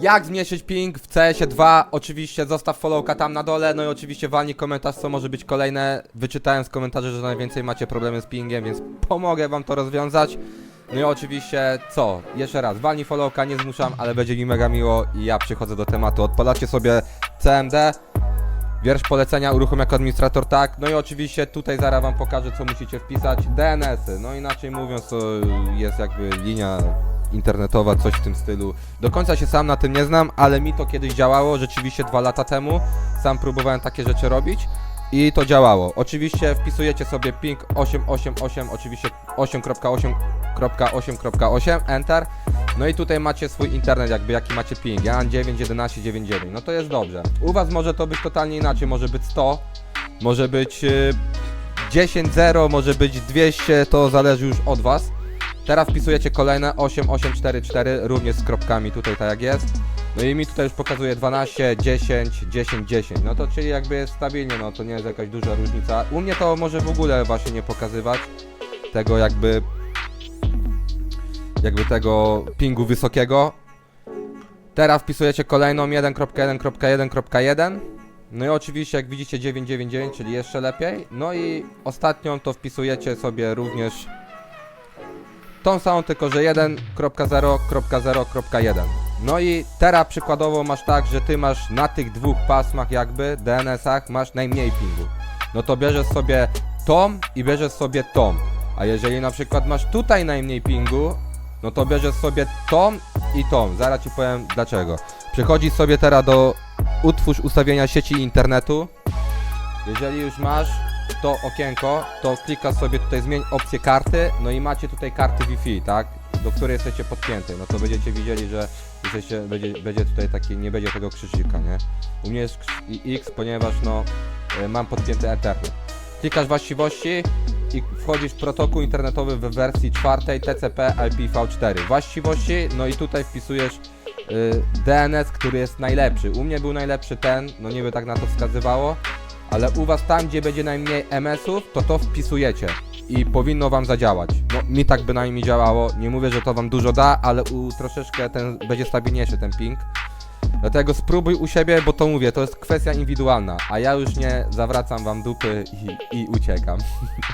Jak zmniejszyć ping w CS-ie 2? Oczywiście zostaw followka tam na dole, no i oczywiście walnij komentarz, co może być kolejne. Wyczytałem z komentarzy, że najwięcej macie problemy z pingiem, więc pomogę wam to rozwiązać. No i oczywiście, co? Jeszcze raz, walnij followka, nie zmuszam, ale będzie mi mega miło i ja przychodzę do tematu. Odpalacie sobie CMD, wiersz polecenia, uruchom jako administrator, tak. No i oczywiście tutaj zaraz wam pokażę, co musicie wpisać. DNS-y, no inaczej mówiąc, to jest jakby linia internetowa, coś w tym stylu. Do końca się sam na tym nie znam, ale mi to kiedyś działało, rzeczywiście dwa lata temu. Sam próbowałem takie rzeczy robić i to działało. Oczywiście wpisujecie sobie ping 888, oczywiście 8.8.8.8, enter. No i tutaj macie swój internet, jakby jaki macie ping. Ja mam 9, 11, 9, 9. No to jest dobrze. U was może to być totalnie inaczej, może być 100, może być y, 10, 0, może być 200, to zależy już od was. Teraz wpisujecie kolejne 8844, również z kropkami tutaj tak jak jest. No i mi tutaj już pokazuje 12, 10, 10, 10. No to czyli jakby jest stabilnie, no to nie jest jakaś duża różnica. U mnie to może w ogóle właśnie nie pokazywać tego jakby jakby tego pingu wysokiego. Teraz wpisujecie kolejną 1.1.1.1. No i oczywiście jak widzicie 999, czyli jeszcze lepiej. No i ostatnią to wpisujecie sobie również tą samą, tylko że 1.0.0.1. No i teraz przykładowo masz tak, że ty masz na tych dwóch pasmach jakby, DNS-ach, masz najmniej pingu. No to bierzesz sobie tom i bierzesz sobie tom. A jeżeli na przykład masz tutaj najmniej pingu, no to bierzesz sobie tom i tom. Zaraz ci powiem dlaczego. Przechodzisz sobie teraz do utwórz ustawienia sieci internetu. Jeżeli już masz to okienko, to klikasz sobie tutaj zmień opcję karty, no i macie tutaj karty Wi-Fi, tak? Do której jesteście podpięty. No to będziecie widzieli, że jesteście, będzie, będzie tutaj taki, nie będzie tego krzyżyka, nie? U mnie jest X, ponieważ no y, mam podpięty Ethernet. Klikasz właściwości i wchodzisz w protokół internetowy w wersji czwartej TCP IPv4. Właściwości, no i tutaj wpisujesz y, DNS, który jest najlepszy. U mnie był najlepszy ten, no niby tak na to wskazywało, ale u was tam, gdzie będzie najmniej MS-ów, to to wpisujecie i powinno wam zadziałać. No mi tak bynajmniej działało. Nie mówię, że to wam dużo da, ale u troszeczkę ten będzie stabilniejszy ten ping. Dlatego spróbuj u siebie, bo to mówię, to jest kwestia indywidualna, a ja już nie zawracam wam dupy i, i uciekam.